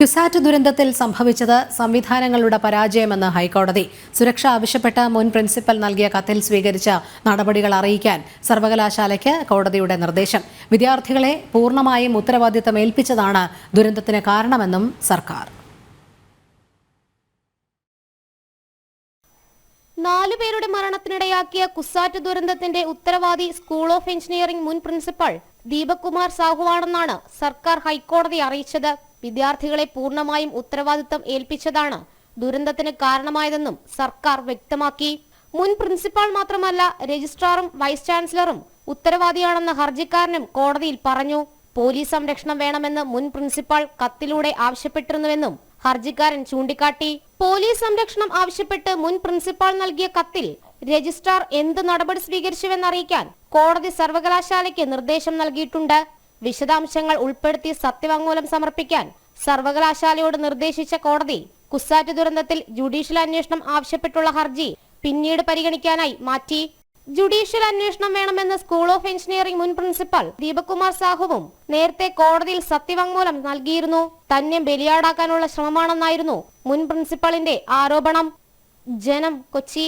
ക്യുസാറ്റ് ദുരന്തത്തിൽ സംഭവിച്ചത് സംവിധാനങ്ങളുടെ പരാജയമെന്ന് ഹൈക്കോടതി. സുരക്ഷ ആവശ്യപ്പെട്ട മുൻ പ്രിൻസിപ്പൽ നൽകിയ കത്തിൽ സ്വീകരിച്ച നടപടികൾ അറിയിക്കാൻ സർവകലാശാലയ്ക്ക് കോടതിയുടെ നിർദ്ദേശം. വിദ്യാർത്ഥികളെ പൂർണമായും ഉത്തരവാദിത്തം ഏൽപ്പിച്ചതാണ് ദുരന്തത്തിന് കാരണമെന്നും സർക്കാർ. നാലുപേരുടെ മരണത്തിനിടയാക്കിയ കുസാറ്റ് ദുരന്തത്തിന്റെ ഉത്തരവാദി സ്കൂൾ ഓഫ് എഞ്ചിനീയറിംഗ് മുൻ പ്രിൻസിപ്പൽ ദീപക് കുമാർ സാഹുവാണെന്നാണ് സർക്കാർ ഹൈക്കോടതി അറിയിച്ചത്. വിദ്യാർത്ഥികളെ പൂർണമായും ഉത്തരവാദിത്തം ഏൽപ്പിച്ചതാണ് ദുരന്തത്തിന് കാരണമായതെന്നും സർക്കാർ വ്യക്തമാക്കി. മുൻ പ്രിൻസിപ്പാൾ മാത്രമല്ല രജിസ്ട്രാറും വൈസ് ചാൻസലറും ഉത്തരവാദിയാണെന്ന ഹർജിക്കാരനും കോടതിയിൽ പറഞ്ഞു. പോലീസ് സംരക്ഷണം വേണമെന്ന് മുൻ പ്രിൻസിപ്പാൾ കത്തിലൂടെ ആവശ്യപ്പെട്ടിരുന്നുവെന്നും ഹർജിക്കാരൻ ചൂണ്ടിക്കാട്ടി. പോലീസ് സംരക്ഷണം ആവശ്യപ്പെട്ട് മുൻ പ്രിൻസിപ്പാൾ നൽകിയ കത്തിൽ രജിസ്ട്രാർ എന്ത് നടപടി സ്വീകരിച്ചുവെന്നറിയിക്കാൻ കോടതി സർവകലാശാലയ്ക്ക് നിർദ്ദേശം നൽകിയിട്ടുണ്ട്. വിശദാംശങ്ങൾ ഉൾപ്പെടുത്തി സത്യവാങ്മൂലം സമർപ്പിക്കാൻ സർവകലാശാലയോട് നിർദ്ദേശിച്ച കോടതി കുസാറ്റ് ദുരന്തത്തിൽ ജുഡീഷ്യൽ അന്വേഷണം ആവശ്യപ്പെട്ടുള്ള ഹർജി പിന്നീട് പരിഗണിക്കാനായി മാറ്റി. ജുഡീഷ്യൽ അന്വേഷണം വേണമെന്ന് സ്കൂൾ ഓഫ് എഞ്ചിനീയറിംഗ് മുൻ പ്രിൻസിപ്പൽ ദീപകുമാർ സാഹുവും നേരത്തെ കോടതിയിൽ സത്യവാങ്മൂലം നൽകിയിരുന്നു. തന്നെ ബലിയാടാക്കാനുള്ള ശ്രമമാണെന്നായിരുന്നു മുൻ പ്രിൻസിപ്പളിന്റെ ആരോപണം. ജനം കൊച്ചി.